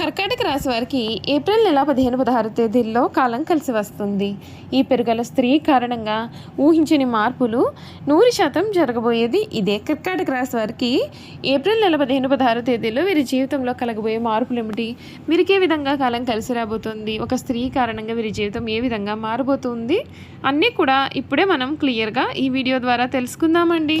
కర్కాటక రాశి వారికి ఏప్రిల్ నెల పదిహేను పదహారు తేదీల్లో కాలం కలిసి వస్తుంది. ఈ పెరుగల స్త్రీ కారణంగా ఊహించని మార్పులు నూరు శాతం జరగబోయేది ఇదే. కర్కాటక రాశి వారికి ఏప్రిల్ నెల పదిహేను పదహారు తేదీల్లో వీరి జీవితంలో కలగబోయే మార్పులు ఏమిటి? వీరికి ఏ విధంగా కాలం కలిసి రాబోతుంది? ఒక స్త్రీ కారణంగా వీరి జీవితం ఏ విధంగా మారబోతుంది? అన్నీ కూడా ఇప్పుడే మనం క్లియర్గా ఈ వీడియో ద్వారా తెలుసుకుందామండి.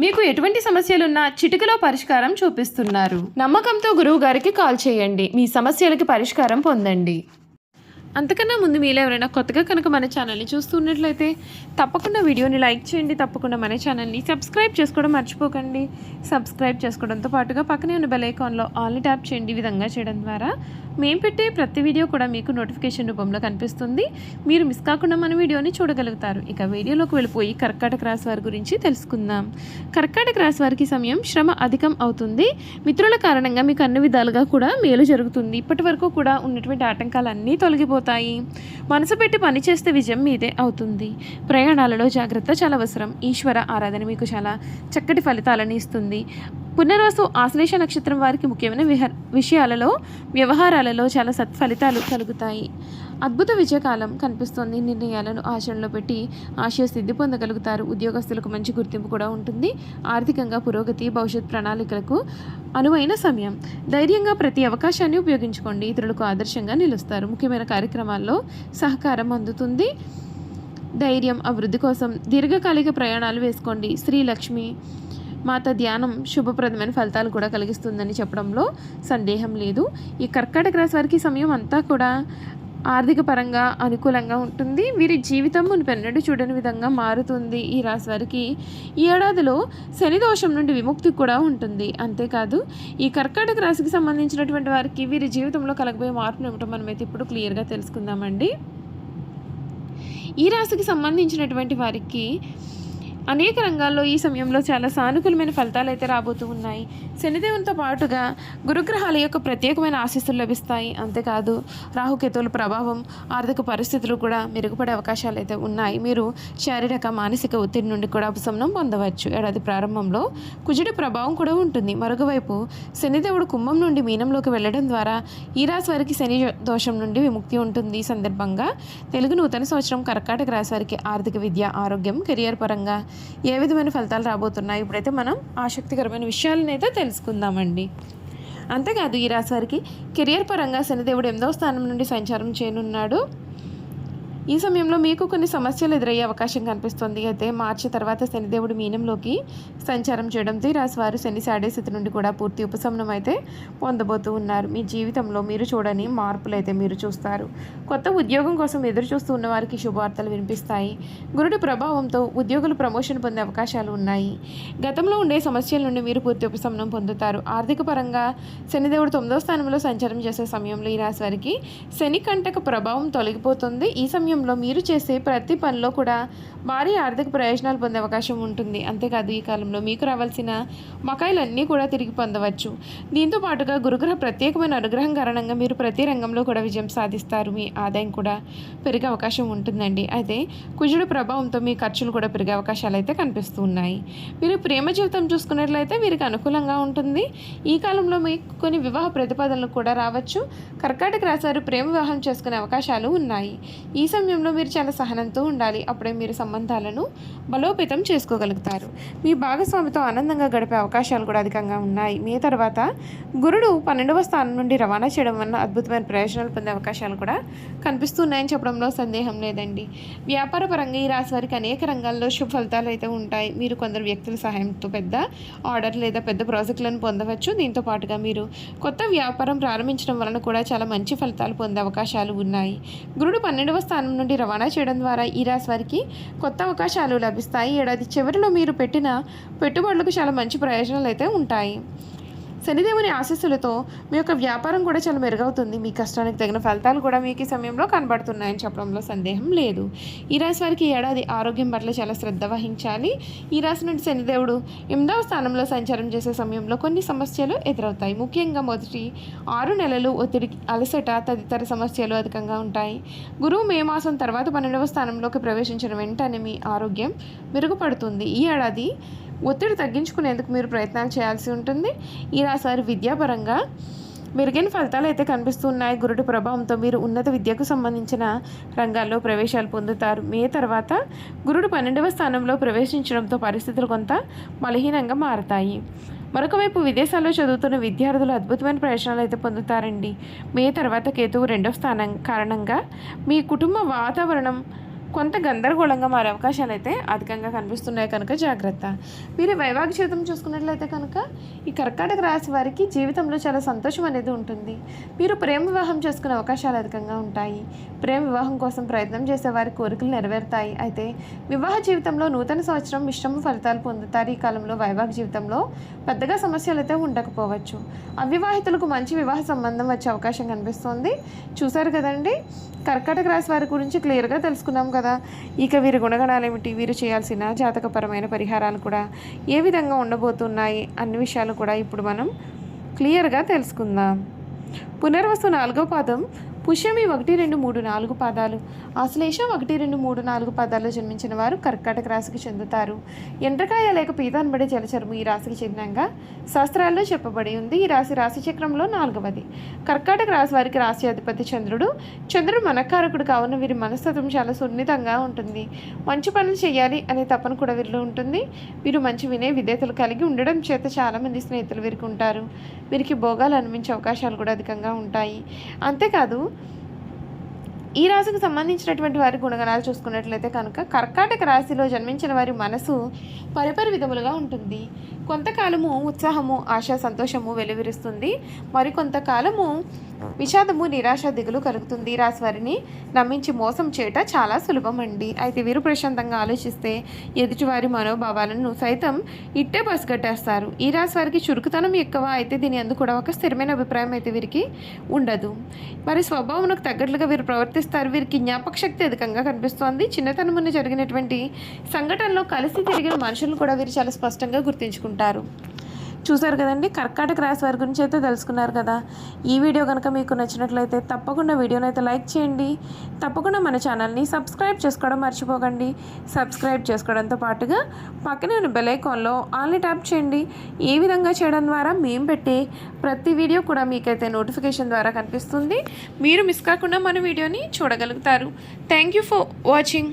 మీకు ఎటువంటి సమస్యలున్నా చిటికలో పరిష్కారం చూపిస్తున్నారు. నమ్మకంతో గురువు గారికి కాల్ చేయండి. మీ సమస్యలకి పరిష్కారం పొందండి. అంతకన్నా ముందు మీలో ఎవరైనా కొత్తగా కనుక మన ఛానల్ని చూస్తున్నట్లయితే తప్పకుండా వీడియోని లైక్ చేయండి తప్పకుండా మన ఛానల్ని సబ్స్క్రైబ్ చేసుకోవడం మర్చిపోకండి. సబ్స్క్రైబ్ చేసుకోవడంతో పాటుగా పక్కనే ఉన్న బెల్ ఐకాన్లో ఆల్ని ట్యాప్ చేయండి ఈ విధంగా చేయడం ద్వారా. మేము పెట్టే ప్రతి వీడియో కూడా మీకు నోటిఫికేషన్ రూపంలో కనిపిస్తుంది. మీరు మిస్ కాకుండా మన వీడియోని చూడగలుగుతారు. ఇక వీడియోలోకి వెళ్ళిపోయి కర్కాటక రాశి వారి గురించి తెలుసుకుందాం. కర్కాటక రాశి వారికి సమయం శ్రమ అధికం అవుతుంది. మిత్రుల కారణంగా మీకు అన్ని విధాలుగా కూడా మేలు జరుగుతుంది. ఇప్పటి కూడా ఉన్నటువంటి ఆటంకాలన్నీ తొలగిపోతాయి మనసు పెట్టి పనిచేస్తే విజయం మీదే అవుతుంది. ప్రయాణాలలో జాగ్రత్త చాలా అవసరం. ఈశ్వర ఆరాధన మీకు చాలా చక్కటి ఫలితాలను ఇస్తుంది. పునర్వసు ఆశ్లేష నక్షత్రం వారికి ముఖ్యమైన విహ విషయాలలో వ్యవహారాలలో చాలా సత్ఫలితాలు కలుగుతాయి. అద్భుత విజయకాలం కనిపిస్తుంది. నిర్ణయాలను ఆచరణలో పెట్టి ఆశయ సిద్ధి పొందగలుగుతారు. ఉద్యోగస్తులకు మంచి గుర్తింపు కూడా ఉంటుంది. ఆర్థికంగా పురోగతి భవిష్యత్ ప్రణాళికలకు అనువైన సమయం. ధైర్యంగా ప్రతి అవకాశాన్ని ఉపయోగించుకోండి. ఇతరులకు ఆదర్శంగా నిలుస్తారు. ముఖ్యమైన కార్యక్రమాల్లో సహకారం అందుతుంది. ధైర్యం అభివృద్ధి కోసం దీర్ఘకాలిక ప్రయాణాలు వేసుకోండి. శ్రీ లక్ష్మి మాత ధ్యానం శుభప్రదమైన ఫలితాలు కూడా కలిగిస్తుందని చెప్పడంలో సందేహం లేదు. ఈ కర్కాటక రాశి వారికి సమయం అంతా కూడా ఆర్థిక పరంగా అనుకూలంగా ఉంటుంది. వీరి జీవితం మునిపెన్నడు చూడని విధంగా మారుతుంది. ఈ రాశి వారికి ఈ ఏడాదిలో శని దోషం నుండి విముక్తి కూడా ఉంటుంది. అంతేకాదు ఈ కర్కాటక రాశికి సంబంధించినటువంటి వారికి వీరి జీవితంలో కలగబోయే మార్పులు ఏమిటో మనమైతే ఇప్పుడు క్లియర్గా తెలుసుకుందామండి. ఈ రాశికి సంబంధించినటువంటి వారికి అనేక రంగాల్లో ఈ సమయంలో చాలా సానుకూలమైన ఫలితాలు అయితే రాబోతూ ఉన్నాయి. శనిదేవునితో పాటుగా గురుగ్రహాల యొక్క ప్రత్యేకమైన ఆశీస్సులు లభిస్తాయి. అంతేకాదు రాహుకేతువుల ప్రభావం ఆర్థిక పరిస్థితులు కూడా మెరుగుపడే అవకాశాలు అయితే ఉన్నాయి. మీరు శారీరక మానసిక ఒత్తిడి నుండి కూడా ఉపశమనం పొందవచ్చు. ఏడాది ప్రారంభంలో కుజుడి ప్రభావం కూడా ఉంటుంది. మరొకవైపు శనిదేవుడు కుంభం నుండి మీనంలోకి వెళ్ళడం ద్వారా ఈ రాశి వారికి శని దోషం నుండి విముక్తి ఉంటుంది. ఈ సందర్భంగా తెలుగు నూతన సంవత్సరం కర్కాటక రాశి వారికి ఆర్థిక విద్య ఆరోగ్యం కెరియర్ పరంగా ఏ విధమైన ఫలితాలు రాబోతున్నాయి? ఇప్పుడైతే మనం ఆసక్తికరమైన విషయాలను అయితే తెలుసుకుందామండి. అంతేకాదు ఈ రాశి వారికి కెరియర్ పరంగా శనిదేవుడు ఎనిమిదవ స్థానం నుండి సంచారం చేయనున్నాడు. ఈ సమయంలో మీకు కొన్ని సమస్యలు ఎదురయ్యే అవకాశం కనిపిస్తుంది. అయితే మార్చి తర్వాత శనిదేవుడు మీనంలోకి సంచారం చేయడంతో ఈ రాశి వారు శని సాడే స్థితి నుండి కూడా పూర్తి ఉపశమనం అయితే పొందబోతూ ఉన్నారు. మీ జీవితంలో మీరు చూడని మార్పులు అయితే మీరు చూస్తారు. కొత్త ఉద్యోగం కోసం ఎదురు చూస్తూ ఉన్న వారికి శుభవార్తలు వినిపిస్తాయి. గురుడి ప్రభావంతో ఉద్యోగులు ప్రమోషన్ పొందే అవకాశాలు ఉన్నాయి. గతంలో ఉండే సమస్యల నుండి మీరు పూర్తి ఉపశమనం పొందుతారు. ఆర్థిక పరంగా శనిదేవుడు తొమ్మిదో స్థానంలో సంచారం చేసే సమయంలో ఈ రాశి వారికి శని కంటక ప్రభావం తొలగిపోతుంది. ఈ సమయం సమయంలో మీరు చేసే ప్రతి పనిలో కూడా భారీ ఆర్థిక ప్రయోజనాలు పొందే అవకాశం ఉంటుంది. అంతేకాదు ఈ కాలంలో మీకు రావాల్సిన మకాయిలన్నీ కూడా తిరిగి పొందవచ్చు. దీంతో పాటుగా గురుగ్రహ ప్రత్యేకమైన అనుగ్రహం కారణంగా మీరు ప్రతి రంగంలో కూడా విజయం సాధిస్తారు. మీ ఆదాయం కూడా పెరిగే అవకాశం ఉంటుందండి. అయితే కుజుడు ప్రభావంతో మీ ఖర్చులు కూడా పెరిగే అవకాశాలు అయితే కనిపిస్తూ ఉన్నాయి. మీరు ప్రేమ జీవితం చూసుకున్నట్లయితే వీరికి అనుకూలంగా ఉంటుంది. ఈ కాలంలో మీకు కొన్ని వివాహ ప్రతిపాదనలు కూడా రావచ్చు. కర్కాటక రాశారు ప్రేమ వివాహం చేసుకునే అవకాశాలు ఉన్నాయి. ఈ సమయంలో మీరు చాలా సహనంతో ఉండాలి. అప్పుడే మీరు సంబంధాలను బలోపేతం చేసుకోగలుగుతారు. మీ భాగస్వామితో ఆనందంగా గడిపే అవకాశాలు కూడా అధికంగా ఉన్నాయి. మీ తర్వాత గురుడు పన్నెండవ స్థానం నుండి రవాణా చేయడం వల్ల అద్భుతమైన ప్రయోజనాలు పొందే అవకాశాలు కూడా కనిపిస్తున్నాయని చెప్పడంలో సందేహం లేదండి. వ్యాపార పరంగా ఈ రాశి వారికి అనేక రంగాల్లో శుభ ఫలితాలు అయితే ఉంటాయి. మీరు కొందరు వ్యక్తుల సహాయంతో పెద్ద ఆర్డర్ లేదా పెద్ద ప్రాజెక్టులను పొందవచ్చు. దీంతో పాటుగా మీరు కొత్త వ్యాపారం ప్రారంభించడం వలన కూడా చాలా మంచి ఫలితాలు పొందే అవకాశాలు ఉన్నాయి. గురుడు పన్నెండవ స్థానం స్థానం నుండి రవాణా చేయడం ద్వారా ఈ రాశి వారికి కొత్త అవకాశాలు లభిస్తాయి. ఏడాది చివరిలో మీరు పెట్టిన పెట్టుబడులకు చాలా మంచి ప్రయోజనాలు అయితే ఉంటాయి. శనిదేవుని ఆశీస్సులతో మీ యొక్క వ్యాపారం కూడా చాలా మెరుగవుతుంది. మీ కష్టానికి తగిన ఫలితాలు కూడా మీకు ఈ సమయంలో కనబడుతున్నాయని చెప్పడంలో సందేహం లేదు. ఈ రాశి వారికి ఈ ఏడాది ఆరోగ్యం పట్ల చాలా శ్రద్ధ వహించాలి. ఈ రాశి నుండి శనిదేవుడు ఎనిమిదవ స్థానంలో సంచారం చేసే సమయంలో కొన్ని సమస్యలు ఎదురవుతాయి. ముఖ్యంగా మొదటి ఆరు నెలలు ఒత్తిడి అలసట తదితర సమస్యలు అధికంగా ఉంటాయి. గురువు మే మాసం తర్వాత పన్నెండవ స్థానంలోకి ప్రవేశించిన వెంటనే మీ ఆరోగ్యం మెరుగుపడుతుంది. ఈ ఏడాది ఒత్తిడి తగ్గించుకునేందుకు మీరు ప్రయత్నాలు చేయాల్సి ఉంటుంది. ఈ రాశి విద్యాపరంగా మెరుగైన ఫలితాలు అయితే కనిపిస్తున్నాయి. గురుడు ప్రభావంతో మీరు ఉన్నత విద్యకు సంబంధించిన రంగాల్లో ప్రవేశాలు పొందుతారు. మే తర్వాత గురుడు పన్నెండవ స్థానంలో ప్రవేశించడంతో పరిస్థితులు కొంత బలహీనంగా మారతాయి. మరొక వైపు విదేశాల్లో చదువుతున్న విద్యార్థులు అద్భుతమైన ప్రయోజనాలు అయితే పొందుతారండి. మే తర్వాత కేతువు రెండవ స్థానం కారణంగా మీ కుటుంబ వాతావరణం కొంత గందరగోళంగా మారే అవకాశాలు అయితే అధికంగా కనిపిస్తున్నాయి కనుక జాగ్రత్త. మీరు వైవాహిక జీవితం చూసుకున్నట్లయితే కనుక ఈ కర్కాటక రాశి వారికి జీవితంలో చాలా సంతోషం అనేది ఉంటుంది. మీరు ప్రేమ వివాహం చేసుకునే అవకాశాలు అధికంగా ఉంటాయి. ప్రేమ వివాహం కోసం ప్రయత్నం చేసే వారి కోరికలు నెరవేరుతాయి. అయితే వివాహ జీవితంలో నూతన సంవత్సరం మిశ్రమ ఫలితాలు పొందుతారు. ఈ కాలంలో వైవాహిక జీవితంలో పెద్దగా సమస్యలు అయితే ఉండకపోవచ్చు. అవివాహితులకు మంచి వివాహ సంబంధం వచ్చే అవకాశం కనిపిస్తోంది. చూశారు కదండి? కర్కాటక రాశి వారి గురించి క్లియర్గా తెలుసుకున్నాం కదా. ఇక వీరి గుణగణాలు ఏమిటి? వీరు చేయాల్సిన జాతకపరమైన పరిహారాలు కూడా ఏ విధంగా ఉండబోతున్నాయి అన్ని విషయాలు కూడా ఇప్పుడు మనం క్లియర్గా తెలుసుకుందాం. పునర్వసు నాలుగో పాదం పుష్యమి ఒకటి రెండు మూడు నాలుగు పాదాలు. ఆశ్లేషం ఒకటి రెండు మూడు నాలుగు పాదాల్లో జన్మించిన వారు కర్కాటక రాశికి చెందుతారు. ఎండ్రకాయ లేక పీతాన్బడి జలచరము ఈ రాశికి చెందినంగా శాస్త్రాల్లో చెప్పబడి ఉంది. ఈ రాశి రాశి చక్రంలో నాలుగవది. కర్కాటక రాశి వారికి రాశి అధిపతి చంద్రుడు. చంద్రుడు మనకారకుడు కావున వీరి మనస్తత్వం చాలా సున్నితంగా ఉంటుంది. మంచి పనులు చేయాలి అనే తపన కూడా వీరిలో ఉంటుంది. వీరు మంచి వినే విధేతలు కలిగి ఉండడం చేత చాలామంది స్నేహితులు వీరికి ఉంటారు. వీరికి భోగాలు అనిపించే అవకాశాలు కూడా అధికంగా ఉంటాయి. అంతేకాదు ఈ రాశికి సంబంధించినటువంటి వారి గుణగణాలు చూసుకున్నట్లయితే కనుక కర్కాటక రాశిలో జన్మించిన వారి మనసు పరిపరి విధములుగా ఉంటుంది. కొంతకాలము ఉత్సాహము ఆశా సంతోషము వెలువరిస్తుంది. మరికొంతకాలము విషాదము నిరాశ దిగులు కలుగుతుంది. ఈ నమ్మించి మోసం చేయట చాలా సులభం అండి అయితే వీరు ప్రశాంతంగా ఆలోచిస్తే ఎదుటివారి మనోభావాలను సైతం ఇట్టే పసిగట్టేస్తారు. ఈ రాశి వారికి చురుకుతనం ఎక్కువ. అయితే దీని అందుకు కూడా ఒక స్థిరమైన అభిప్రాయం అయితే వీరికి ఉండదు. మరి స్వభావంకు తగ్గట్లుగా వీరు ప్రవర్తిస్తారు. వీరికి జ్ఞాపక శక్తి అధికంగా కనిపిస్తోంది. చిన్నతనమున జరిగినటువంటి సంఘటనలో కలిసి తిరిగిన మనుషులు కూడా వీరు చాలా స్పష్టంగా గుర్తించుకుంటారు. చూసారు కదండి? కర్కాటక రాశి వారి గురించి అయితే తెలుసుకున్నారు కదా. ఈ వీడియో కనుక మీకు నచ్చినట్లయితే తప్పకుండా వీడియోని అయితే లైక్ చేయండి. తప్పకుండా మన ఛానల్ని సబ్స్క్రైబ్ చేసుకోవడం మర్చిపోకండి. సబ్స్క్రైబ్ చేసుకోవడంతో పాటుగా పక్కనే ఉన్న బెల్ ఐకాన్లో ఆల్ని ట్యాప్ చేయండి. ఈ విధంగా చేయడం ద్వారా మేము పెట్టే ప్రతి వీడియో కూడా మీకైతే నోటిఫికేషన్ ద్వారా కనిపిస్తుంది. మీరు మిస్ కాకుండా మన వీడియోని చూడగలుగుతారు. Thank you for watching.